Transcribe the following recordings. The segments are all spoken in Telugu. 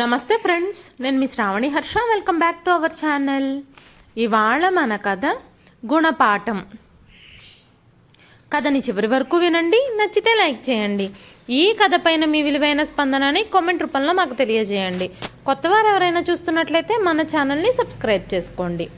నమస్తే ఫ్రెండ్స్ నేను మీ Sravani Harsha. Welcome back to our channel ఇవాళ మన కథ గుణపాఠం. కథని చివరి వరకు వినండి నచ్చితే లైక్ చేయండి. ఈ కథ పైన మీ విలువైన స్పందనని కామెంట్ రూపంలో మాకు తెలియజేయండి. కొత్తవారు ఎవరైనా చూస్తున్నట్లయితే మన ఛానల్ని సబ్స్క్రైబ్ చేసుకోండి.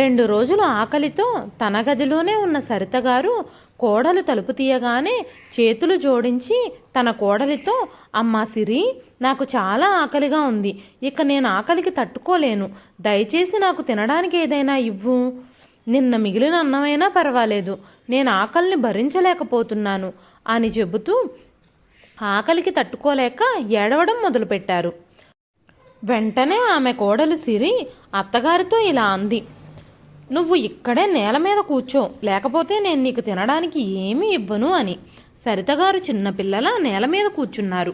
రెండు రోజులు ఆకలితో తన గదిలోనే ఉన్న సరిత గారు కోడలు తలుపు తీయగానే చేతులు జోడించి తన కోడలితో అమ్మా సిరి నాకు చాలా ఆకలిగా ఉంది. ఇక నేను ఆకలికి తట్టుకోలేను. దయచేసి నాకు తినడానికి ఏదైనా ఇవ్వు. నిన్న మిగిలిన అన్నమైనా పర్వాలేదు. నేను ఆకలిని భరించలేకపోతున్నాను అని చెబుతూ ఆకలికి తట్టుకోలేక ఏడవడం మొదలుపెట్టారు. వెంటనే ఆమె కోడలు సిరి అత్తగారితో ఇలా అంది. నువ్వు ఇక్కడే నేల మీద కూర్చో లేకపోతే నేను నీకు తినడానికి ఏమీ ఇవ్వను అని. సరితగారు చిన్నపిల్లల నేల మీద కూర్చున్నారు.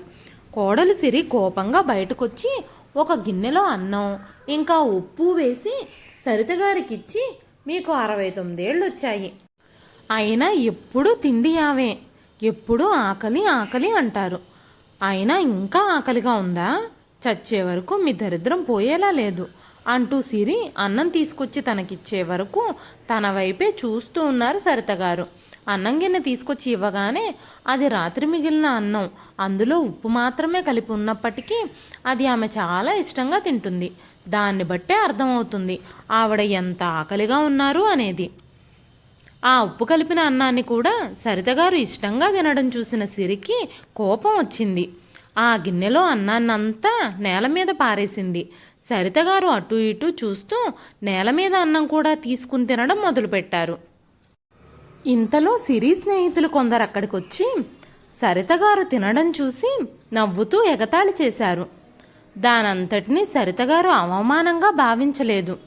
కోడలు సిరి కోపంగా బయటకొచ్చి ఒక గిన్నెలో అన్నం ఇంకా ఉప్పు వేసి సరితగారికిచ్చి మీకు అరవై తొమ్మిదేళ్ళు వచ్చాయి అయినా ఎప్పుడు తిండి ఆవే ఎప్పుడు ఆకలి ఆకలి అంటారు. అయినా ఇంకా ఆకలిగా ఉందా? చచ్చే వరకు మీ దరిద్రం పోయేలా లేదు. అంటూ సిరి అన్నం తీసుకొచ్చి తనకిచ్చే వరకు తన వైపే చూస్తూ ఉన్నారు సరితగారు అన్నం గిన్నె తీసుకొచ్చి ఇవ్వగానే అది రాత్రి మిగిలిన అన్నం. అందులో ఉప్పు మాత్రమే కలిపి ఉన్నప్పటికీ అది ఆమె చాలా ఇష్టంగా తింటుంది. దాన్ని బట్టే అర్థమవుతుంది ఆవిడ ఎంత ఆకలిగా ఉన్నారు అనేది. ఆ ఉప్పు కలిపిన అన్నాన్ని కూడా సరితగారు ఇష్టంగా తినడం చూసిన సిరికి కోపం వచ్చింది. ఆ గిన్నెలో అన్నాన్నంతా నేల మీద పారేసింది. సరితగారు అటు ఇటు చూస్తూ నేల మీద అన్నం కూడా తీసుకుని తినడం మొదలుపెట్టారు. ఇంతలో సిరి స్నేహితులు కొందరు అక్కడికి వచ్చి సరితగారు తినడం చూసి నవ్వుతూ ఎగతాళి చేశారు. దానంతటినీ సరితగారు అవమానంగా భావించలేదు.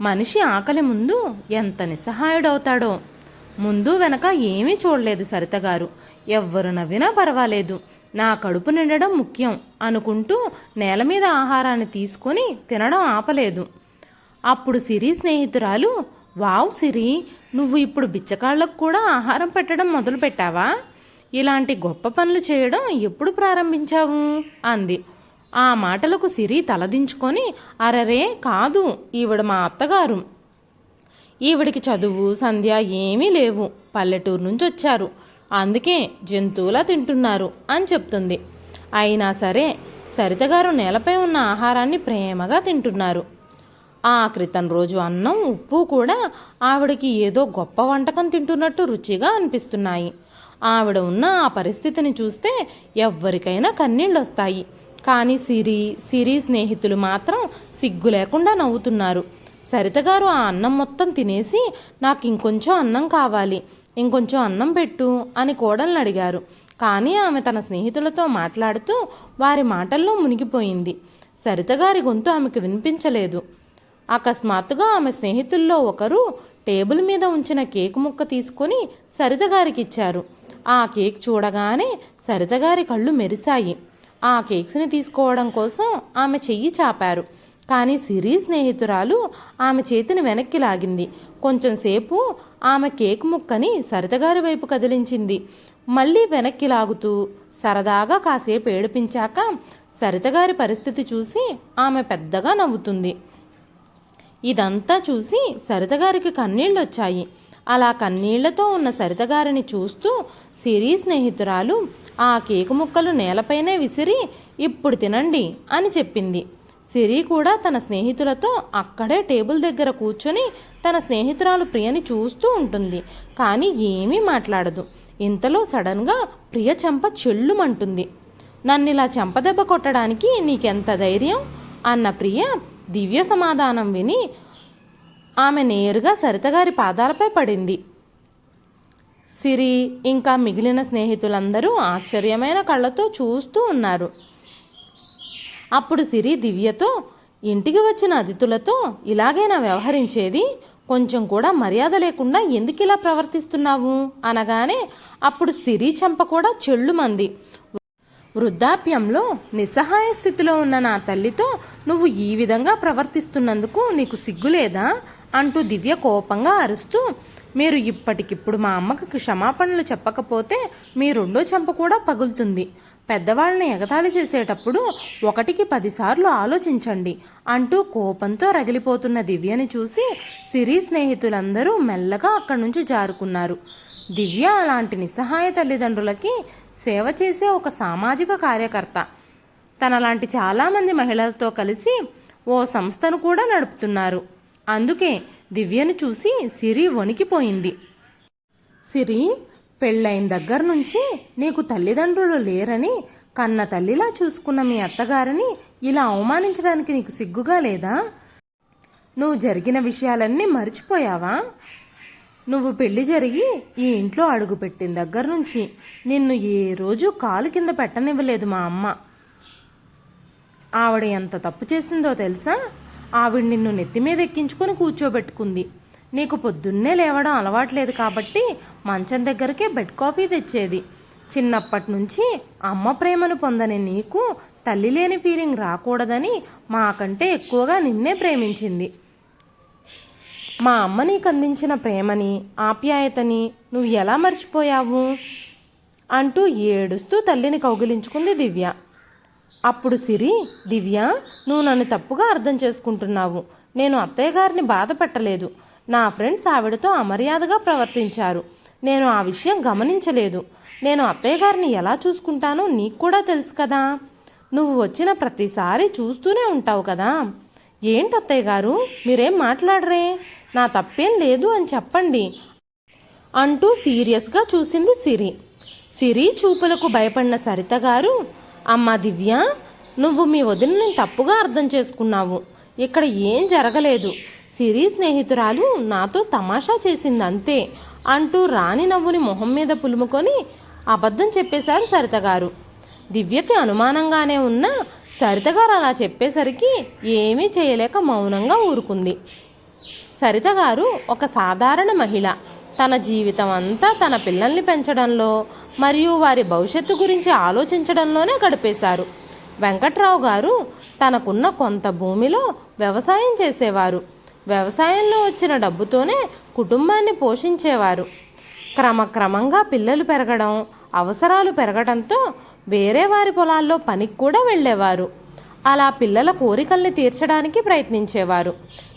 మనిషి ఆకలి ముందు ఎంత నిస్సహాయుడవుతాడో ముందు వెనక ఏమీ చూడలేదు సరితగారు ఎవ్వరు నవ్వినా పర్వాలేదు. నా కడుపు నిండడం ముఖ్యం అనుకుంటూ నేల మీద ఆహారాన్ని తీసుకొని తినడం ఆపలేదు. అప్పుడు సిరి స్నేహితురాలు వావ్ సిరి నువ్వు ఇప్పుడు బిచ్చకాళ్ళకు కూడా ఆహారం పెట్టడం మొదలు పెట్టావా? ఇలాంటి గొప్ప పనులు చేయడం ఎప్పుడు ప్రారంభించావు? అంది. ఆ మాటలకు సిరి తలదించుకొని అరరే కాదు ఈవిడ మా అత్తగారు. ఈవిడికి చదువు సంధ్య ఏమీ లేవు. పల్లెటూరు నుంచి వచ్చారు. అందుకే జంతువులా తింటున్నారు అని చెప్తుంది. అయినా సరే సరితగారు నేలపై ఉన్న ఆహారాన్ని ప్రేమగా తింటున్నారు. ఆ క్రితం రోజు అన్నం ఉప్పు కూడా ఆవిడకి ఏదో గొప్ప వంటకం తింటున్నట్టు రుచిగా అనిపిస్తున్నాయి. ఆవిడ ఉన్న ఆ పరిస్థితిని చూస్తే ఎవ్వరికైనా కన్నీళ్ళు వస్తాయి కానీ సిరి సిరి స్నేహితులు మాత్రం సిగ్గు లేకుండా నవ్వుతున్నారు. సరితగారు ఆ అన్నం మొత్తం తినేసి నాకు ఇంకొంచెం అన్నం కావాలి. ఇంకొంచెం అన్నం పెట్టు అని కోడల్ని అడిగారు. కానీ ఆమె తన స్నేహితులతో మాట్లాడుతూ వారి మాటల్లో మునిగిపోయింది. సరితగారి గొంతు ఆమెకు వినిపించలేదు. అకస్మాత్తుగా ఆమె స్నేహితుల్లో ఒకరు టేబుల్ మీద ఉంచిన కేక్ ముక్క తీసుకొని సరితగారికి ఇచ్చారు. ఆ కేక్ చూడగానే సరితగారి కళ్ళు మెరిశాయి. ఆ కేక్స్ని తీసుకోవడం కోసం ఆమె చెయ్యి చాపారు. కానీ సిరి స్నేహితురాలు ఆమె చేతిని వెనక్కి లాగింది. కొంచెంసేపు ఆమె కేక్ ముక్కని సరితగారి వైపు కదిలించింది. మళ్ళీ వెనక్కి లాగుతూ సరదాగా కాసేపు ఏడిపించాక సరితగారి పరిస్థితి చూసి ఆమె పెద్దగా నవ్వుతుంది. ఇదంతా చూసి సరితగారికి కన్నీళ్ళు వచ్చాయి అలా కన్నీళ్ళతో ఉన్న సరితగారిని చూస్తూ సిరి స్నేహితురాలు ఆ కేకు ముక్కలు నేలపైనే విసిరి ఇప్పుడు తినండి అని చెప్పింది. సిరి కూడా తన స్నేహితులతో అక్కడే టేబుల్ దగ్గర కూర్చొని తన స్నేహితురాలు ప్రియని చూస్తూ ఉంటుంది. కానీ ఏమీ మాట్లాడదు. ఇంతలో సడన్గా ప్రియ చెంప చెల్లుమంటుంది. నన్ను ఇలా చెంపదెబ్బ కొట్టడానికి నీకెంత ధైర్యం? అన్న ప్రియ దివ్య సమాధానం విని ఆమె నేరుగా సరితగారి పాదాలపై పడింది. సిరి ఇంకా మిగిలిన స్నేహితులందరూ ఆశ్చర్యమైన కళ్ళతో చూస్తూ ఉన్నారు. అప్పుడు సిరి దివ్యతో ఇంటికి వచ్చిన అతిథులతో ఇలాగైనా వ్యవహరించేది? కొంచెం కూడా మర్యాద లేకుండా ఎందుకు ఇలా ప్రవర్తిస్తున్నావు? అనగానే అప్పుడు సిరి చెంప కూడా చెల్లుమంది. వృద్ధాప్యంలో నిస్సహాయ స్థితిలో ఉన్న నా తల్లితో నువ్వు ఈ విధంగా ప్రవర్తిస్తున్నందుకు నీకు సిగ్గులేదా? అంటూ దివ్య కోపంగా అరుస్తూ మీరు ఇప్పటికిప్పుడు మా అమ్మకి క్షమాపణలు చెప్పకపోతే మీ రెండో చెంప కూడా పగులుతుంది. పెద్దవాళ్ళని ఎగతాళి చేసేటప్పుడు ఒకటికి పదిసార్లు ఆలోచించండి అంటూ కోపంతో రగిలిపోతున్న దివ్యని చూసి సిరి స్నేహితులందరూ మెల్లగా అక్కడి నుంచి జారుకున్నారు. దివ్య అలాంటి నిస్సహాయ తల్లిదండ్రులకి సేవ చేసే ఒక సామాజిక కార్యకర్త. తనలాంటి చాలామంది మహిళలతో కలిసి ఓ సంస్థను కూడా నడుపుతున్నారు. అందుకే దివ్యను చూసి సిరి వణికిపోయింది. సిరి పెళ్ళైన దగ్గర నుంచి నీకు తల్లిదండ్రులు లేరని కన్న తల్లిలా చూసుకున్న మీ అత్తగారిని ఇలా అవమానించడానికి నీకు సిగ్గుగా లేదా? నువ్వు జరిగిన విషయాలన్నీ మర్చిపోయావా? నువ్వు పెళ్ళి జరిగి ఈ ఇంట్లో అడుగుపెట్టిన దగ్గర నుంచి నిన్ను ఏ రోజు కాలు కింద పెట్టనివ్వలేదు మా అమ్మ. ఆవిడ ఎంత తప్పు చేసిందో తెలుసా? ఆవిడ నిన్ను నెత్తి మీద ఎక్కించుకొని కూర్చోబెట్టుకుంది. నీకు పొద్దున్నే లేవడం అలవాట్లేదు కాబట్టి మంచం దగ్గరకే బెడ్ కాఫీ తెచ్చేది. చిన్నప్పటి నుంచి అమ్మ ప్రేమను పొందని నీకు తల్లి లేని ఫీలింగ్ రాకూడదని మాకంటే ఎక్కువగా నిన్నే ప్రేమించింది. మా అమ్మ నీకు అందించిన ప్రేమని ఆప్యాయతని నువ్వు ఎలా మర్చిపోయావు? అంటూ ఏడుస్తూ తల్లిని కౌగిలించుకుంది దివ్య. అప్పుడు సిరి దివ్య నువ్వు నన్ను తప్పుగా అర్థం చేసుకుంటున్నావు. నేను అత్తయ్య గారిని బాధ పెట్టలేదు. నా ఫ్రెండ్స్ ఆవిడతో అమర్యాదగా ప్రవర్తించారు. నేను ఆ విషయం గమనించలేదు. నేను అత్తయ్య గారిని ఎలా చూసుకుంటానో నీకు కూడా తెలుసు కదా. నువ్వు వచ్చిన ప్రతిసారి చూస్తూనే ఉంటావు కదా. ఏంటి అత్తయ్య గారు? మీరేం మాట్లాడరే? నా తప్పేం లేదు అని చెప్పండి. అంటూ సీరియస్గా చూసింది సిరి. సిరి చూపులకు భయపడిన సరిత గారు అమ్మ దివ్య నువ్వు మీ వదినని తప్పుగా అర్థం చేసుకున్నావు. ఇక్కడ ఏం జరగలేదు. సిరి స్నేహితురాలు నాతో తమాషా చేసింది అంతే అంటూ రాణి నవ్వుని మొహం మీద పులుముకొని అబద్ధం చెప్పేశారు సరిత గారు. దివ్యకి అనుమానంగానే ఉన్న సరితగారు అలా చెప్పేసరికి ఏమీ చేయలేక మౌనంగా ఊరుకుంది. సరితగారు ఒక సాధారణ మహిళ. తన జీవితం అంతా తన పిల్లల్ని పెంచడంలో మరియు వారి భవిష్యత్తు గురించి ఆలోచించడంలోనే గడిపేశారు. వెంకట్రావు గారు తనకున్న కొంత భూమిలో వ్యవసాయం చేసేవారు. వ్యవసాయంలో వచ్చిన డబ్బుతోనే కుటుంబాన్ని పోషించేవారు. క్రమక్రమంగా పిల్లలు పెరగడం అవసరాలు పెరగడంతో వేరే వారి పొలాల్లో పనికి కూడా వెళ్ళేవారు. అలా పిల్లల కోరికల్ని తీర్చడానికి ప్రయత్నించేవారు.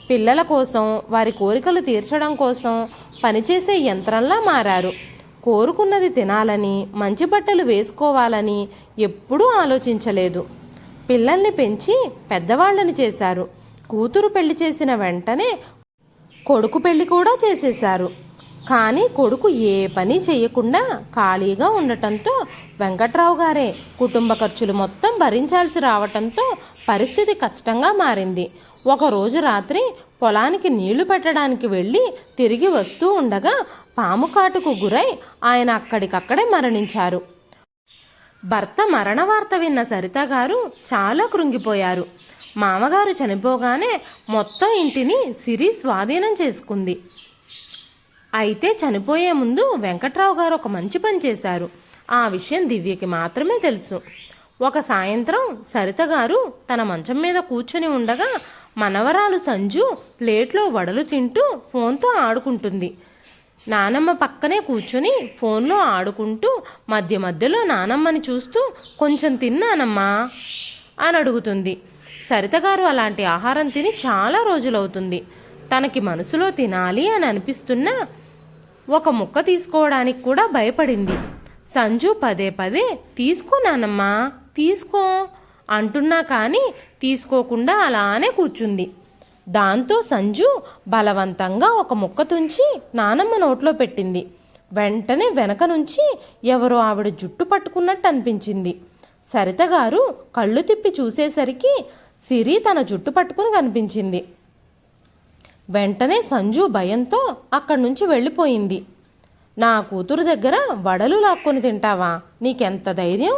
పిల్లల కోసం వారి కోరికలు తీర్చడం కోసం పనిచేసే యంత్రంలా మారారు. కోరుకున్నది తినాలని మంచి బట్టలు వేసుకోవాలని ఎప్పుడూ ఆలోచించలేదు. పిల్లల్ని పెంచి పెద్దవాళ్ళని చేశారు. కూతురు పెళ్ళి చేసిన వెంటనే కొడుకు పెళ్ళి కూడా చేసేశారు. కానీ కొడుకు ఏ పని చేయకుండా ఖాళీగా ఉండటంతో వెంకట్రావు గారే కుటుంబ ఖర్చులు మొత్తం భరించాల్సి రావటంతో పరిస్థితి కష్టంగా మారింది. ఒకరోజు రాత్రి పొలానికి నీళ్ళు పెట్టడానికి వెళ్ళి తిరిగి వస్తూ ఉండగా పాము కాటుకు గురై ఆయన అక్కడికక్కడే మరణించారు. భర్త మరణ వార్త విన్న సరిత గారు చాలా కృంగిపోయారు. మామగారు చనిపోగానే మొత్తం ఇంటిని సిరి స్వాధీనం చేసుకుంది. అయితే చనిపోయే ముందు వెంకట్రావు గారు ఒక మంచి పని చేశారు. ఆ విషయం దివ్యకి మాత్రమే తెలుసు. ఒక సాయంత్రం సరిత గారు తన మంచం మీద కూర్చొని ఉండగా మనవరాలు సంజు ప్లేట్లో వడలు తింటూ ఫోన్తో ఆడుకుంటుంది. నానమ్మ పక్కనే కూర్చొని ఫోన్లో ఆడుకుంటూ మధ్య మధ్యలో నానమ్మని చూస్తూ కొంచెం తిన్నానమ్మా అని అడుగుతుంది. సరితగారు అలాంటి ఆహారం తిని చాలా రోజులవుతుంది. తనకి మనసులో తినాలి అని అనిపిస్తున్నా ఒక ముక్క తీసుకోవడానికి కూడా భయపడింది. సంజు పదే పదే తీసుకో నానమ్మా తీసుకో అంటున్నా కానీ తీసుకోకుండా అలానే కూర్చుంది. దాంతో సంజు బలవంతంగా ఒక ముక్క తుంచి నానమ్మ నోట్లో పెట్టింది. వెంటనే వెనక నుంచి ఎవరో ఆవిడ జుట్టు పట్టుకున్నట్టు అనిపించింది. సరిత గారు కళ్ళు తిప్పి చూసేసరికి సిరి తన జుట్టు పట్టుకుని కనిపించింది. వెంటనే సంజు భయంతో అక్కడి నుంచి వెళ్ళిపోయింది. నా కూతురు దగ్గర వడలు లాక్కొని తింటావా? నీకెంత ధైర్యం?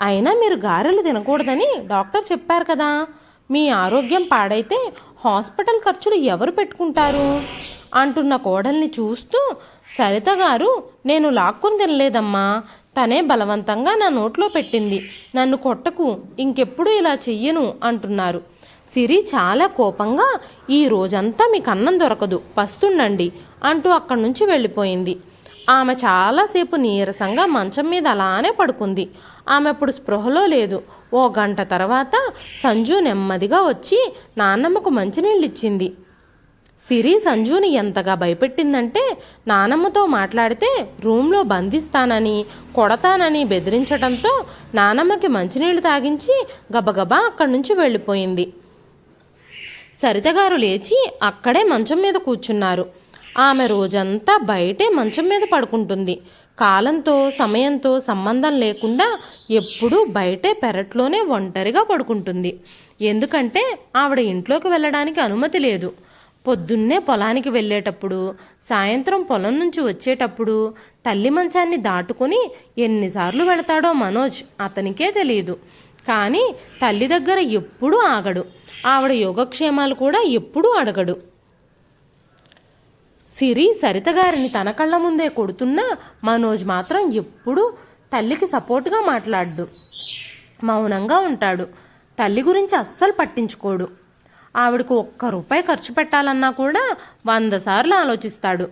అయినా మీరు గారెలు తినకూడదని డాక్టర్ చెప్పారు కదా. మీ ఆరోగ్యం పాడైతే హాస్పిటల్ ఖర్చులు ఎవరు పెట్టుకుంటారు? అంటున్న కోడల్ని చూస్తూ సరిత గారు నేను లాక్కొని తినలేదమ్మా. తనే బలవంతంగా నా నోట్లో పెట్టింది. నన్ను కొట్టకు ఇంకెప్పుడు ఇలా చెయ్యను అంటున్నారు. సిరి చాలా కోపంగా ఈ రోజంతా మీకు అన్నం దొరకదు పస్తుండండి అంటూ అక్కడి నుంచి వెళ్ళిపోయింది. ఆమె చాలాసేపు నీరసంగా మంచం మీద అలానే పడుకుంది. ఆమె ఇప్పుడు స్పృహలో లేదు. ఓ గంట తర్వాత సంజు నెమ్మదిగా వచ్చి నాన్నమ్మకు మంచినీళ్ళు ఇచ్చింది సిరి సంజుని ఎంతగా భయపెట్టిందంటే నానమ్మతో మాట్లాడితే రూమ్లో బంధిస్తానని కొడతానని బెదిరించడంతో నానమ్మకి మంచినీళ్ళు తాగించి గబగబా అక్కడి నుంచి వెళ్ళిపోయింది. సరితగారు లేచి అక్కడే మంచం మీద కూర్చున్నారు. ఆమె రోజంతా బయటే మంచం మీద పడుకుంటుంది. కాలంతో సమయంతో సంబంధం లేకుండా ఎప్పుడూ బయటే పెరట్లోనే ఒంటరిగా పడుకుంటుంది. ఎందుకంటే ఆవిడ ఇంట్లోకి వెళ్ళడానికి అనుమతి లేదు. పొద్దున్నే పొలానికి వెళ్ళేటప్పుడు సాయంత్రం పొలం నుంచి వచ్చేటప్పుడు తల్లి మంచాన్ని దాటుకుని ఎన్నిసార్లు వెళతాడో మనోజ్ అతనికే తెలియదు కానీ తల్లి దగ్గర ఎప్పుడూ ఆగడు. ఆవిడ యోగక్షేమాలు కూడా ఎప్పుడూ అడగడు. సిరి సరిత గారిని తన కళ్ళ ముందే కొడుతున్నా మనోజ్ మాత్రం ఎప్పుడూ తల్లికి సపోర్టుగా మాట్లాడు మౌనంగా ఉంటాడు. తల్లి గురించి అస్సలు పట్టించుకోడు. ఆవిడకు ఒక్క రూపాయి ఖర్చు పెట్టాలన్నా కూడా వంద సార్లు ఆలోచిస్తాడు.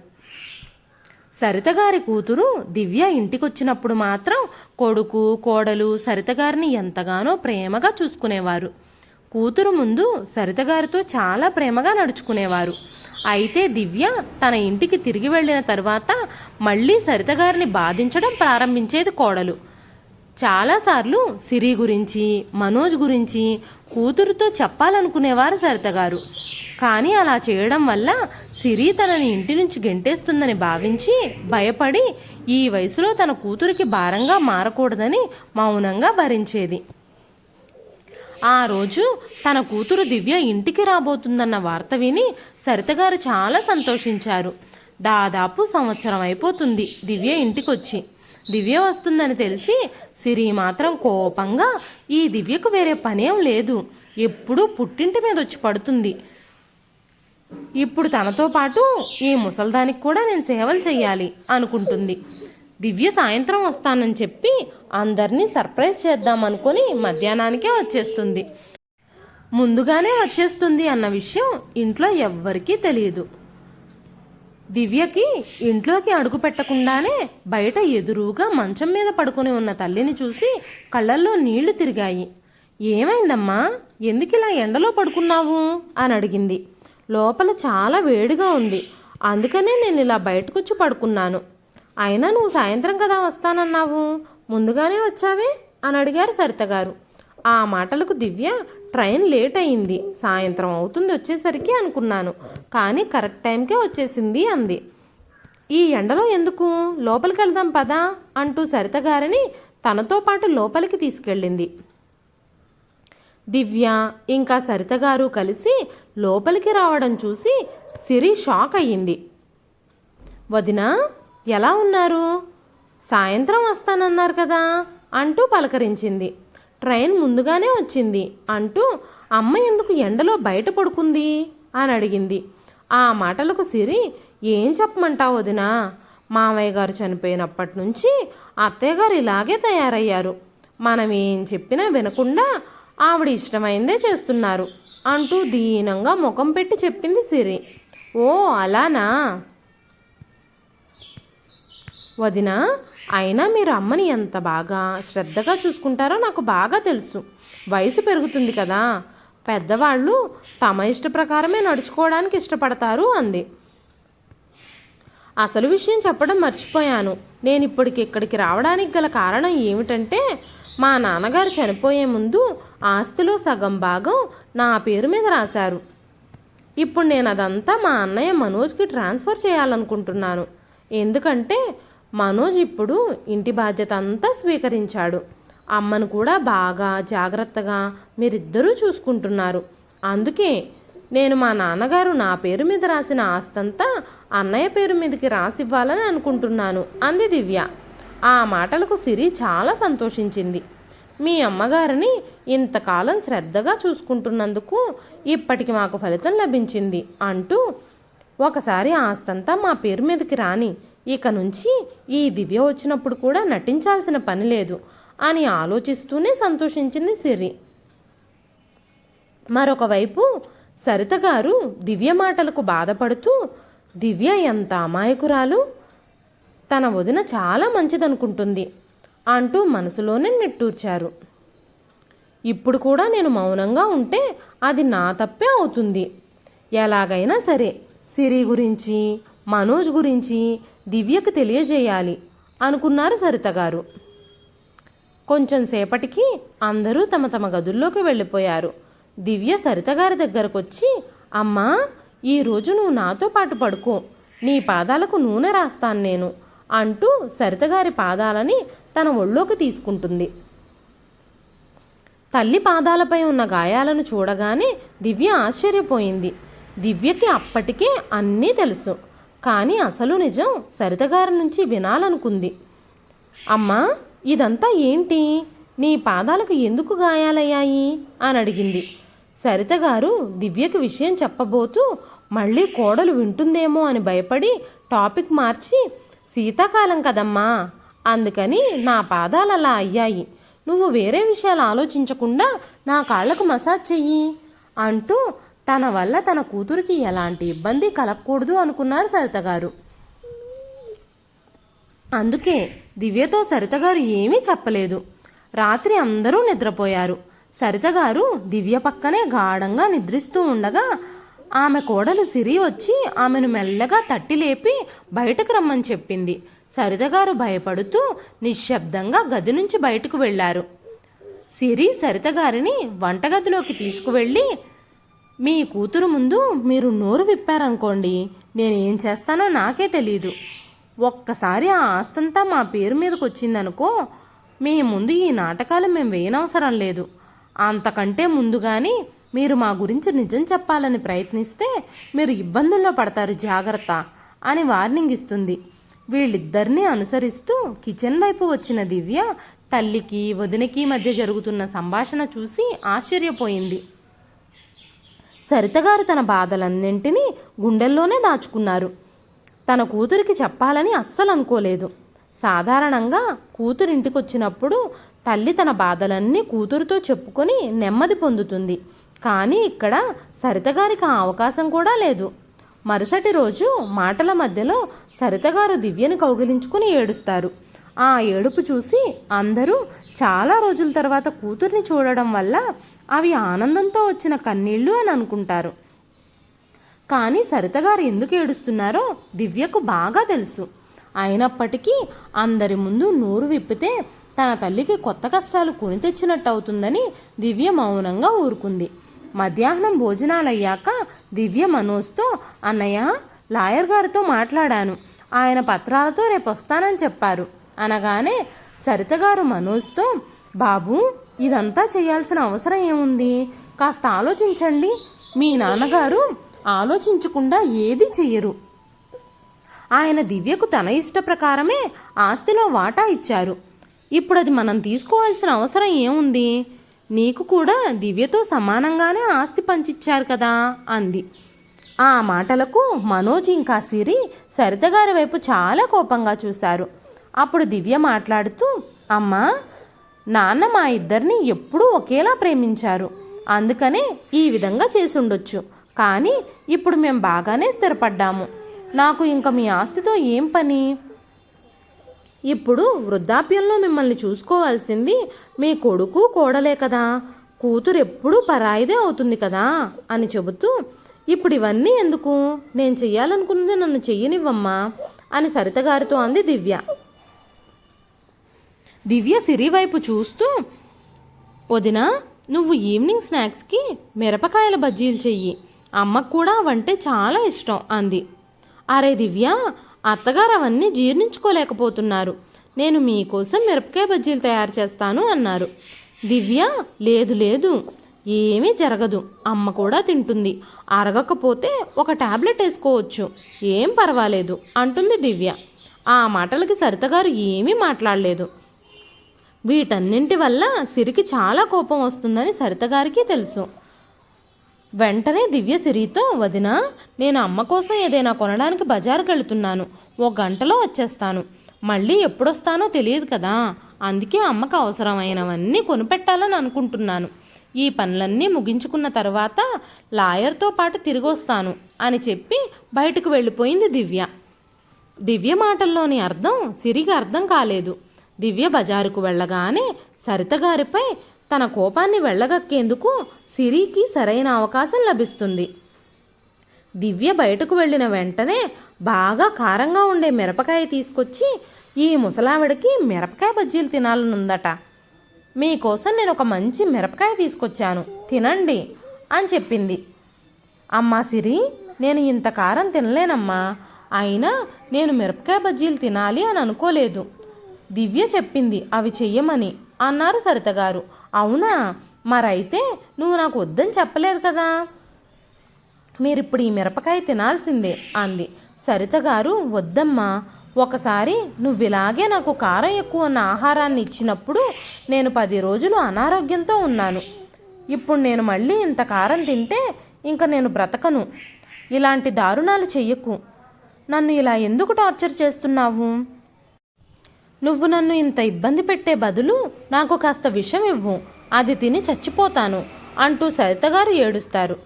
సరితగారి కూతురు దివ్య ఇంటికొచ్చినప్పుడు మాత్రం కొడుకు కోడలు సరితగారిని ఎంతగానో ప్రేమగా చూసుకునేవారు. కూతురు ముందు సరితగారితో చాలా ప్రేమగా నడుచుకునేవారు. అయితే దివ్య తన ఇంటికి తిరిగి వెళ్ళిన తర్వాత మళ్ళీ సరితగారిని బాధించడం ప్రారంభించేది కోడలు. చాలాసార్లు సిరి గురించి మనోజ్ గురించి కూతురుతో చెప్పాలనుకునేవారు సరిత గారు. కానీ అలా చేయడం వల్ల సిరి తనని ఇంటి నుంచి గెంటేస్తుందని భావించి భయపడి ఈ వయసులో తన కూతురికి భారంగా మారకూడదని మౌనంగా భరించేది. ఆ రోజు తన కూతురు దివ్య ఇంటికి రాబోతుందన్న వార్త విని సరితగారు చాలా సంతోషించారు. దాదాపు సంవత్సరం అయిపోతుంది దివ్య ఇంటికొచ్చి. దివ్య వస్తుందని తెలిసి సిరి మాత్రం కోపంగా ఈ దివ్యకు వేరే పనేం లేదు. ఎప్పుడూ పుట్టింటి మీద వచ్చి పడుతుంది. ఇప్పుడు తనతో పాటు ఈ ముసల్దానికి కూడా నేను సేవలు చేయాలి అనుకుంటుంది. దివ్య సాయంత్రం వస్తానని చెప్పి అందరినీ సర్ప్రైజ్ చేద్దాం అనుకుని మధ్యాహ్నానికే వచ్చేస్తుంది. ముందుగానే వచ్చేస్తుంది అన్న విషయం ఇంట్లో ఎవ్వరికీ తెలియదు. దివ్యకి ఇంట్లోకి అడుగు పెట్టకుండానే బయట ఎదురుగా మంచం మీద పడుకొని ఉన్న తల్లిని చూసి కళ్ళల్లో నీళ్ళు తిరిగాయి. ఏమైందమ్మా? ఎందుకిలా ఎండలో పడుకున్నావు? అని అడిగింది. లోపల చాలా వేడిగా ఉంది. అందుకనే నేను ఇలా బయటకొచ్చి పడుకున్నాను. అయినా నువ్వు సాయంత్రం కదా వస్తానన్నావు? ముందుగానే వచ్చావే? అని అడిగారు సరిత గారు ఆ మాటలకు దివ్య ట్రైన్ లేట్ అయింది. సాయంత్రం అవుతుంది వచ్చేసరికి అనుకున్నాను. కానీ కరెక్ట్ టైంకే వచ్చేసింది అంది. ఈ ఎండలో ఎందుకు? లోపలికి వెళ్దాం పదా? అంటూ సరిత గారిని తనతో పాటు లోపలికి తీసుకెళ్ళింది. దివ్య ఇంకా సరిత గారు కలిసి లోపలికి రావడం చూసి సిరి షాక్ అయ్యింది. వదినా ఎలా ఉన్నారు? సాయంత్రం వస్తానన్నారు కదా? అంటూ పలకరించింది. ట్రైన్ ముందుగానే వచ్చింది అంటూ అమ్మ ఎందుకు ఎండలో బయట పడుకుంది అని అడిగింది. ఆ మాటలకు సిరి ఏం చెప్పమంటావు వదినా? మామయ్య గారు చనిపోయినప్పటి నుంచి అత్తయ్య గారు ఇలాగే తయారయ్యారు. మనం ఏం చెప్పినా వినకుండా ఆవిడ ఇష్టమైందే చేస్తున్నారు అంటూ దీనంగా ముఖం పెట్టి చెప్పింది సిరి. ఓ అలానా? వదినా అయినా మీరు అమ్మని ఎంత బాగా శ్రద్ధగా చూసుకుంటారో నాకు బాగా తెలుసు. వయసు పెరుగుతుంది కదా. పెద్దవాళ్ళు తమ ఇష్ట ప్రకారమే నడుచుకోవడానికి ఇష్టపడతారు అంది. అసలు విషయం చెప్పడం మర్చిపోయాను. నేను ఇప్పటికి ఇక్కడికి రావడానికి గల కారణం ఏమిటంటే మా నాన్నగారు చనిపోయే ముందు ఆస్తిలో సగం భాగం నా పేరు మీద రాశారు. ఇప్పుడు నేను అదంతా మా అన్నయ్య మనోజ్కి ట్రాన్స్ఫర్ చేయాలనుకుంటున్నాను. ఎందుకంటే మనోజ్ ఇప్పుడు ఇంటి బాధ్యత అంతా స్వీకరించాడు. అమ్మను కూడా బాగా జాగ్రత్తగా మీరిద్దరూ చూసుకుంటున్నారు. అందుకే నేను మా నాన్నగారు నా పేరు మీద రాసిన ఆస్తంతా అన్నయ్య పేరు మీదకి రాసివ్వాలని అనుకుంటున్నాను అంది దివ్య. ఆ మాటలకు సిరి చాలా సంతోషించింది. మీ అమ్మగారిని ఇంతకాలం శ్రద్ధగా చూసుకుంటున్నందుకు ఇప్పటికి మాకు ఫలితం లభించింది అంటూ ఒకసారి ఆస్తంతా మా పేరు మీదకి రాని. ఇక నుంచి ఈ దివ్య వచ్చినప్పుడు కూడా నటించాల్సిన పని లేదు అని ఆలోచిస్తూనే సంతోషించింది సిరి. మరొకవైపు సరిత గారు దివ్య మాటలకు బాధపడుతూ దివ్య ఎంత అమాయకురాలు? తన వదిన చాలా మంచిదనుకుంటుంది అంటూ మనసులోనే నిట్టూర్చారు. ఇప్పుడు కూడా నేను మౌనంగా ఉంటే అది నా తప్పే అవుతుంది. ఎలాగైనా సరే సిరి గురించి మనోజ్ గురించి దివ్యకు తెలియజేయాలి అనుకున్నారు సరిత గారు. కొంచెం సేపటికి అందరూ తమ తమ గదుల్లోకి వెళ్ళిపోయారు. దివ్య సరిత గారి దగ్గరకు వచ్చి అమ్మా ఈరోజు నువ్వు నాతో పాటు పడుకో. నీ పాదాలకు నూనె రాస్తాను నేను అంటూ సరితగారి పాదాలని తన ఒళ్ళోకి తీసుకుంటుంది. తల్లి పాదాలపై ఉన్న గాయాలను చూడగానే దివ్య ఆశ్చర్యపోయింది. దివ్యకి అప్పటికే అన్నీ తెలుసు. కానీ అసలు నిజం సరితగారి నుంచి వినాలనుకుంది. అమ్మా ఇదంతా ఏంటి? నీ పాదాలకు ఎందుకు గాయాలయ్యాయి? అని అడిగింది. సరితగారు దివ్యకి విషయం చెప్పబోతూ మళ్ళీ కోడలు వింటుందేమో అని భయపడి టాపిక్ మార్చి శీతాకాలం కదమ్మా అందుకని నా పాదాలు అలా అయ్యాయి. నువ్వు వేరే విషయాలు ఆలోచించకుండా నా కాళ్ళకు మసాజ్ చెయ్యి అంటూ తన వల్ల తన కూతురికి ఎలాంటి ఇబ్బంది కలగకూడదు అనుకున్నారు సరితగారు అందుకే దివ్యతో సరితగారు ఏమీ చెప్పలేదు. రాత్రి అందరూ నిద్రపోయారు. సరితగారు దివ్య పక్కనే గాఢంగా నిద్రిస్తూ ఉండగా ఆమె కోడలు సిరి వచ్చి ఆమెను మెల్లగా తట్టి లేపి బయటకు రమ్మని చెప్పింది. సరితగారు భయపడుతూ నిశ్శబ్దంగా గది నుంచి బయటకు వెళ్ళారు సిరి సరిత గారిని వంటగదిలోకి తీసుకువెళ్ళి మీ కూతురు ముందు మీరు నోరు విప్పారనుకోండి నేను ఏం చేస్తానో నాకే తెలీదు. ఒక్కసారి ఆ ఆస్తంతా మా పేరు మీదకి వచ్చిందనుకో మీ ముందు ఈ నాటకాలు మేము వేయనవసరం లేదు. అంతకంటే ముందుగాని మీరు మా గురించి నిజం చెప్పాలని ప్రయత్నిస్తే మీరు ఇబ్బందుల్లో పడతారు జాగ్రత్త అని వార్నింగ్ ఇస్తుంది. వీళ్ళిద్దరినీ అనుసరిస్తూ కిచెన్ వైపు వచ్చిన దివ్య తల్లికి వదినకి మధ్య జరుగుతున్న సంభాషణ చూసి ఆశ్చర్యపోయింది. సరితగారు తన బాధలన్నింటినీ గుండెల్లోనే దాచుకున్నారు. తన కూతురికి చెప్పాలని అస్సలు అనుకోలేదు. సాధారణంగా కూతురు వచ్చినప్పుడు తల్లి తన బాధలన్నీ కూతురుతో చెప్పుకొని నెమ్మది పొందుతుంది. కానీ ఇక్కడ సరితగారికి ఆ అవకాశం కూడా లేదు. మరుసటి రోజు మాటల మధ్యలో సరితగారు దివ్యను కౌగిలించుకుని ఏడుస్తారు. ఆ ఏడుపు చూసి అందరూ చాలా రోజుల తర్వాత కూతుర్ని చూడడం వల్ల అవి ఆనందంతో వచ్చిన కన్నీళ్ళు అని అనుకుంటారు. కానీ సరితగారు ఎందుకు ఏడుస్తున్నారో దివ్యకు బాగా తెలుసు. అయినప్పటికీ అందరి ముందు నోరు విప్పితే తన తల్లికి కొత్త కష్టాలు కొని తెచ్చినట్టు అవుతుందని దివ్య మౌనంగా ఊరుకుంది. మధ్యాహ్నం భోజనాలయ్యాక దివ్య మనోజ్తో అన్నయ్య లాయర్ గారితో మాట్లాడాను. ఆయన పత్రాలతో రేపు వస్తానని చెప్పారు. అనగానే సరితగారు మనోజ్తో బాబు ఇదంతా చేయాల్సిన అవసరం ఏముంది? కాస్త ఆలోచించండి. మీ నాన్నగారు ఆలోచించకుండా ఏది చెయ్యరు. ఆయన దివ్యకు తన ఇష్ట ప్రకారమే ఆస్తిలో వాటా ఇచ్చారు. ఇప్పుడు అది మనం తీసుకోవాల్సిన అవసరం ఏముంది? నీకు కూడా దివ్యతో సమానంగానే ఆస్తి పంచిచ్చారు కదా అంది. ఆ మాటలకు మనోజ్ ఇంకా సిరి సరితగారి వైపు చాలా కోపంగా చూశారు. అప్పుడు దివ్య మాట్లాడుతూ అమ్మా నాన్న మా ఇద్దరిని ఎప్పుడూ ఒకేలా ప్రేమించారు. అందుకనే ఈ విధంగా చేసుండొచ్చు. కానీ ఇప్పుడు మేము బాగానే స్థిరపడ్డాము. నాకు ఇంకా మీ ఆస్తితో ఏం పని? ఇప్పుడు వృద్ధాప్యంలో మిమ్మల్ని చూసుకోవాల్సింది మీ కొడుకు కోడలే కదా. కూతురు ఎప్పుడూ పరాయిదే అవుతుంది కదా అని చెబుతూ ఇప్పుడు ఇవన్నీ ఎందుకు? నేను చెయ్యాలనుకున్నది నన్ను చెయ్యనివ్వమ్మా అని సరితగారితో అంది దివ్య. దివ్య సిరి వైపు చూస్తూ వదిన నువ్వు ఈవినింగ్ స్నాక్స్కి మిరపకాయల బజ్జీలు చెయ్యి. అమ్మకు కూడా అవంటే చాలా ఇష్టం అంది. అరే దివ్య అత్తగారు అవన్నీ జీర్ణించుకోలేకపోతున్నారు. నేను మీకోసం మిరపకాయ బజ్జీలు తయారు చేస్తాను అన్నారు. దివ్య లేదు లేదు ఏమీ జరగదు. అమ్మ కూడా తింటుంది. అరగకపోతే ఒక టాబ్లెట్ వేసుకోవచ్చు. ఏం పర్వాలేదు అంటుంది దివ్య. ఆ మాటలకి సరితగారు ఏమీ మాట్లాడలేదు. వీటన్నింటి వల్ల సిరికి చాలా కోపం వస్తుందని సరితగారికి తెలుసు. వెంటనే దివ్య సిరితో వదిన నేను అమ్మ కోసం ఏదైనా కొనడానికి బజారుకి వెళుతున్నాను. ఓ గంటలో వచ్చేస్తాను. మళ్ళీ ఎప్పుడొస్తానో తెలియదు కదా. అందుకే అమ్మకు అవసరమైనవన్నీ కొనిపెట్టాలని అనుకుంటున్నాను. ఈ పనులన్నీ ముగించుకున్న తర్వాత లాయర్తో పాటు తిరిగి వస్తాను అని చెప్పి బయటకు వెళ్ళిపోయింది దివ్య. దివ్య మాటల్లోని అర్థం సిరికి అర్థం కాలేదు. దివ్య బజారుకు వెళ్ళగానే సరిత గారిపై తన కోపాన్ని వెళ్ళగక్కేందుకు సిరికి సరైన అవకాశం లభిస్తుంది. దివ్య బయటకు వెళ్ళిన వెంటనే బాగా కారంగా ఉండే మిరపకాయ తీసుకొచ్చి ఈ ముసలావిడకి మిరపకాయ బజ్జీలు తినాలనుందట. మీకోసం నేను ఒక మంచి మిరపకాయ తీసుకొచ్చాను. తినండి అని చెప్పింది. అమ్మా సిరి నేను ఇంత కారం తినలేనమ్మా. అయినా నేను మిరపకాయ బజ్జీలు తినాలి అని అనుకోలేదు. దివ్య చెప్పింది అవి చెయ్యమని అన్నారు సరిత గారు. అవునా? మరైతే నువ్వు నాకు వద్దని చెప్పలేదు కదా? మీరిప్పుడు ఈ మిరపకాయ తినాల్సిందే అంది. సరిత గారు వద్దమ్మా ఒకసారి నువ్వు ఇలాగే నాకు కారం ఎక్కువ ఉన్న ఆహారాన్ని ఇచ్చినప్పుడు నేను పది రోజులు అనారోగ్యంతో ఉన్నాను. ఇప్పుడు నేను మళ్ళీ ఇంత కారం తింటే ఇంకా నేను బ్రతకను. ఇలాంటి దారుణాలు చెయ్యకు. నన్ను ఇలా ఎందుకు టార్చర్ చేస్తున్నావు? నువ్వు నన్ను ఇంత ఇబ్బంది పెట్టే బదులు నాకు కాస్త విషం ఇవ్వు. అది తిని చచ్చిపోతాను అంటూ సరితగారు ఏడుస్తారు.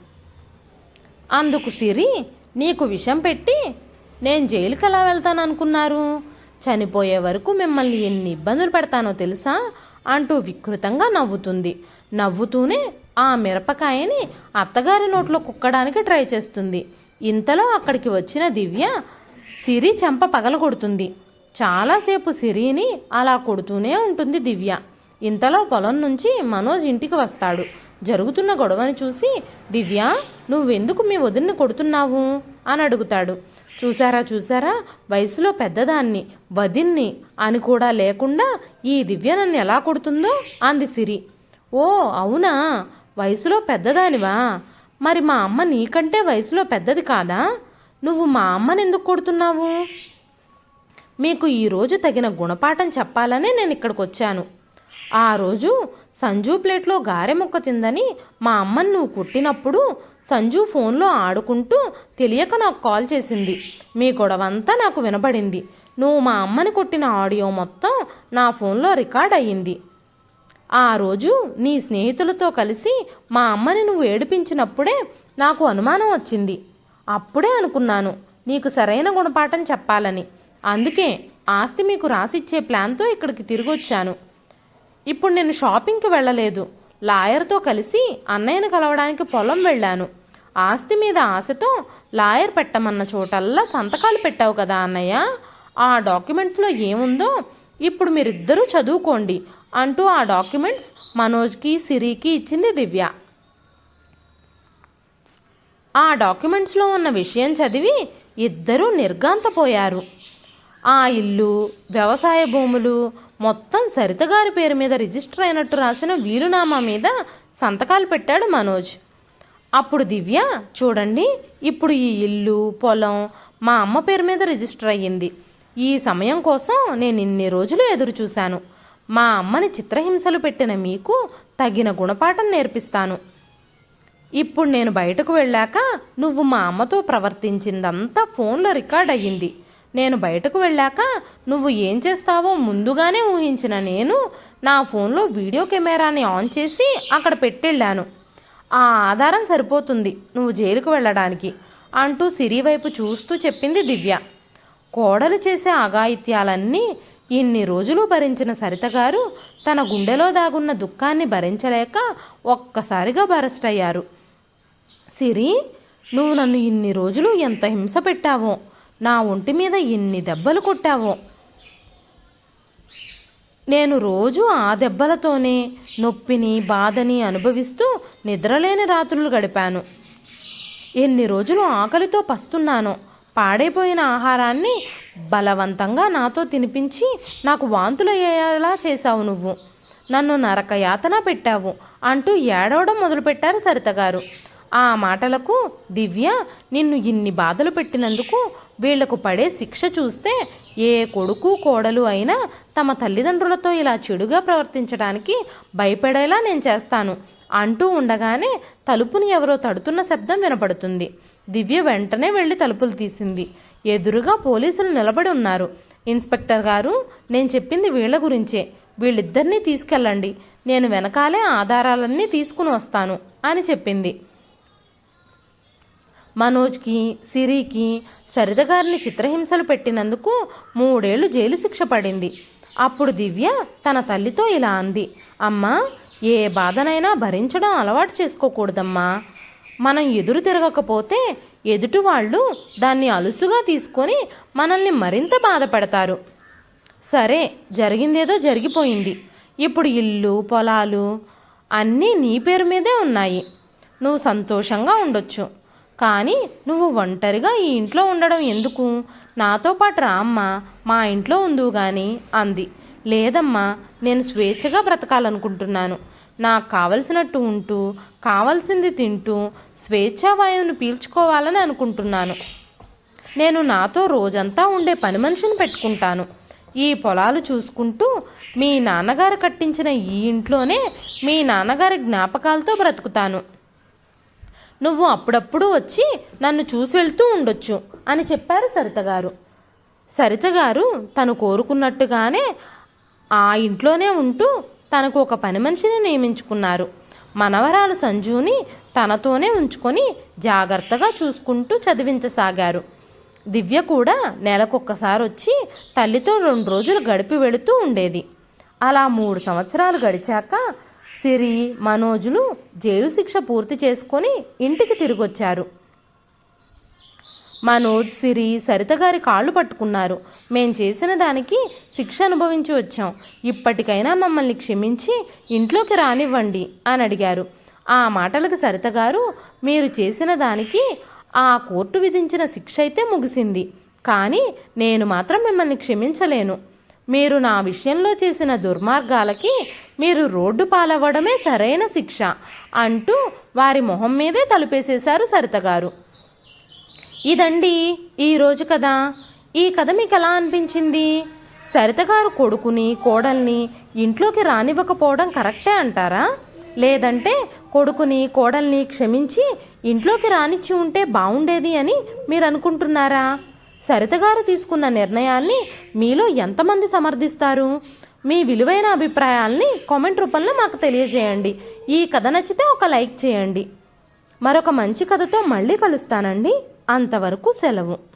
అందుకు సిరి నీకు విషం పెట్టి నేను జైలుకి ఎలా వెళ్తాను అనుకున్నారు? చనిపోయే వరకు మిమ్మల్ని ఎన్ని ఇబ్బందులు పెడతానో తెలుసా? అంటూ వికృతంగా నవ్వుతుంది. నవ్వుతూనే ఆ మిరపకాయని అత్తగారి నోట్లో కుక్కడానికి ట్రై చేస్తుంది. ఇంతలో అక్కడికి వచ్చిన దివ్య సిరి చెంప పగలగొడుతుంది. చాలాసేపు సిరిని అలా కొడుతూనే ఉంటుంది దివ్య. ఇంతలో పొలం నుంచి మనోజ్ ఇంటికి వస్తాడు. జరుగుతున్న గొడవని చూసి దివ్య నువ్వెందుకు మీ వదిన్ని కొడుతున్నావు? అని అడుగుతాడు. చూసారా చూసారా వయసులో పెద్దదాన్ని వదిన్ని అని కూడా లేకుండా ఈ దివ్య నన్ను ఎలా కొడుతుందో? అంది సిరి. ఓ అవునా? వయసులో పెద్దదానివా? మరి మా అమ్మ నీకంటే వయసులో పెద్దది కాదా? నువ్వు మా అమ్మని ఎందుకు కొడుతున్నావు? మీకు ఈరోజు తగిన గుణపాఠం చెప్పాలనే నేను ఇక్కడికి వచ్చాను ఆ రోజు సంజు ప్లేట్లో గారె ముక్క తిందని మా అమ్మని నువ్వు కుట్టినప్పుడు సంజు ఫోన్లో ఆడుకుంటూ తెలియక నాకు కాల్ చేసింది. మీ గొడవంతా నాకు వినబడింది. నువ్వు మా అమ్మని కొట్టిన ఆడియో మొత్తం నా ఫోన్లో రికార్డ్ అయ్యింది. ఆ రోజు నీ స్నేహితులతో కలిసి మా అమ్మని నువ్వు ఏడిపించినప్పుడే నాకు అనుమానం వచ్చింది. అప్పుడే అనుకున్నాను నీకు సరైన గుణపాఠం చెప్పాలని. అందుకే ఆస్తి మీకు రాసిచ్చే ప్లాన్తో ఇక్కడికి తిరిగి వచ్చాను ఇప్పుడు నేను షాపింగ్కి వెళ్ళలేదు. లాయర్తో కలిసి అన్నయ్యను కలవడానికి పొలం వెళ్ళాను. ఆస్తి మీద ఆశతో లాయర్ పెట్టమన్న చోటల్లా సంతకాలు పెట్టావు కదా అన్నయ్య. ఆ డాక్యుమెంట్స్లో ఏముందో ఇప్పుడు మీరిద్దరూ చదువుకోండి అంటూ ఆ డాక్యుమెంట్స్ మనోజ్కి సిరికి ఇచ్చింది దివ్య. ఆ డాక్యుమెంట్స్లో ఉన్న విషయం చదివి ఇద్దరూ నిర్గాంతపోయారు ఆ ఇల్లు వ్యవసాయ భూములు మొత్తం సరితగారి పేరు మీద రిజిస్టర్ అయినట్టు రాసిన వీలునామా మీద సంతకాలు పెట్టాడు మనోజ్. అప్పుడు దివ్య చూడండి ఇప్పుడు ఈ ఇల్లు పొలం మా అమ్మ పేరు మీద రిజిస్టర్ అయ్యింది. ఈ సమయం కోసం నేను ఇన్ని రోజులు ఎదురు చూశాను. మా అమ్మని చిత్రహింసలు పెట్టిన మీకు తగిన గుణపాఠం నేర్పిస్తాను. ఇప్పుడు నేను బయటకు వెళ్ళాక నువ్వు మా అమ్మతో ప్రవర్తించిందంతా ఫోన్లో రికార్డ్ అయ్యింది. నేను బయటకు వెళ్ళాక నువ్వు ఏం చేస్తావో ముందుగానే ఊహించిన నేను నా ఫోన్లో వీడియో కెమెరాని ఆన్ చేసి అక్కడ పెట్టెళ్ళాను. ఆ ఆధారం సరిపోతుంది నువ్వు జైలుకు వెళ్ళడానికి అంటూ సిరి వైపు చూస్తూ చెప్పింది దివ్య. కోడలు చేసే అఘాయిత్యాలన్నీ ఇన్ని రోజులు భరించిన సరిత గారు తన గుండెలో దాగున్న దుఃఖాన్ని భరించలేక ఒక్కసారిగా బరెస్ట్ అయ్యారు. సిరి నువ్వు నన్ను ఇన్ని రోజులు ఎంత హింస పెట్టావో నా ఒంటి మీద ఎన్ని దెబ్బలు కొట్టావో? నేను రోజు ఆ దెబ్బలతోనే నొప్పిని బాధని అనుభవిస్తూ నిద్రలేని రాత్రులు గడిపాను. ఎన్ని రోజులు ఆకలితో పస్తున్నాను పాడైపోయిన ఆహారాన్ని బలవంతంగా నాతో తినిపించి నాకు వాంతులు అయ్యేలా చేశావు నువ్వు. నన్ను నరక యాతన పెట్టావు అంటూ ఏడవడం మొదలుపెట్టారు సరిత గారు ఆ మాటలకు దివ్య నిన్ను ఇన్ని బాధలు పెట్టినందుకు వీళ్ళకు పడే శిక్ష చూస్తే ఏ కొడుకు కోడలు అయినా తమ తల్లిదండ్రులతో ఇలా చెడుగా ప్రవర్తించడానికి భయపడేలా నేను చేస్తాను. అంటూ ఉండగానే తలుపుని ఎవరో తడుతున్న శబ్దం వినపడుతుంది. దివ్య వెంటనే వెళ్ళి తలుపులు తీసింది. ఎదురుగా పోలీసులు నిలబడి ఉన్నారు. ఇన్స్పెక్టర్ గారు నేను చెప్పింది వీళ్ళ గురించే. వీళ్ళిద్దరినీ తీసుకెళ్ళండి. నేను వెనకాలే ఆధారాలన్నీ తీసుకుని వస్తాను అని చెప్పింది. మనోజ్కి సిరికి సరిత గారిని చిత్రహింసలు పెట్టినందుకు మూడేళ్ళు జైలు శిక్ష పడింది. అప్పుడు దివ్య తన తల్లితో ఇలా అంది అమ్మా ఏ బాధనైనా భరించడం అలవాటు చేసుకోకూడదమ్మా. మనం ఎదురు తిరగకపోతే ఎదుటి వాళ్ళు దాన్ని అలుసుగా తీసుకొని మనల్ని మరింత బాధపెడతారు. సరే జరిగిందేదో జరిగిపోయింది. ఇప్పుడు ఇల్లు పొలాలు అన్నీ నీ పేరు మీదే ఉన్నాయి. నువ్వు సంతోషంగా ఉండొచ్చు. కానీ నువ్వు ఒంటరిగా ఈ ఇంట్లో ఉండడం ఎందుకు? నాతో పాటు రా మా ఇంట్లో ఉందువు గాని అంది. లేదమ్మా నేను స్వేచ్ఛగా బ్రతకాలనుకుంటున్నాను. నాకు కావలసినట్టు ఉంటూ కావలసింది తింటూ స్వేచ్ఛావాయువును పీల్చుకోవాలని అనుకుంటున్నాను. నేను నాతో రోజంతా ఉండే పని మనిషిని పెట్టుకుంటాను. ఈ పొలాలు చూసుకుంటూ మీ నాన్నగారు కట్టించిన ఈ ఇంట్లోనే మీ నాన్నగారి జ్ఞాపకాలతో బ్రతుకుతాను. నువ్వు అప్పుడప్పుడు వచ్చి నన్ను చూసి వెళ్తూ ఉండొచ్చు అని చెప్పారు సరిత గారు. సరిత గారు తను కోరుకున్నట్టుగానే ఆ ఇంట్లోనే ఉంటూ తనకు ఒక పని మనిషిని నియమించుకున్నారు. మనవరాలు సంజుని తనతోనే ఉంచుకొని జాగ్రత్తగా చూసుకుంటూ చదివించసాగారు. దివ్య కూడా నెలకొక్కసారి వచ్చి తల్లితో రెండు రోజులు గడిపి వెళుతూ ఉండేది. అలా మూడు సంవత్సరాలు గడిచాక సిరి మనోజులు జైలు శిక్ష పూర్తి చేసుకొని ఇంటికి తిరిగొచ్చారు. మనోజ్ సిరి సరిత గారి కాళ్ళు పట్టుకున్నారు. మేం చేసిన దానికి శిక్ష అనుభవించి వచ్చాం. ఇప్పటికైనా మమ్మల్ని క్షమించి ఇంట్లోకి రానివ్వండి అని అడిగారు. ఆ మాటలకు సరిత గారు మీరు చేసిన దానికి ఆ కోర్టు విధించిన శిక్ష అయితే ముగిసింది. కానీ నేను మాత్రం మిమ్మల్ని క్షమించలేను. మీరు నా విషయంలో చేసిన దుర్మార్గాలకి మీరు రోడ్డు పాలవ్వడమే సరైన శిక్ష అంటూ వారి మొహం మీదే తలుపేసేశారు సరితగారు ఇదండి ఈరోజు కథ ఈ కథ మీకు ఎలా అనిపించింది సరితగారు కొడుకుని కోడల్ని ఇంట్లోకి రానివ్వకపోవడం కరెక్టే అంటారా? లేదంటే కొడుకుని కోడల్ని క్షమించి ఇంట్లోకి రానిచ్చి ఉంటే బాగుండేది అని మీరు అనుకుంటున్నారా సరితగారు తీసుకున్న నిర్ణయాన్ని మీలో ఎంతమంది సమర్థిస్తారు? మీ విలువైన అభిప్రాయాల్ని కామెంట్ రూపంలో మాకు తెలియజేయండి. ఈ కథ నచ్చితే ఒక లైక్ చేయండి. మరొక మంచి కథతో మళ్ళీ కలుస్తానండి. అంతవరకు సెలవు.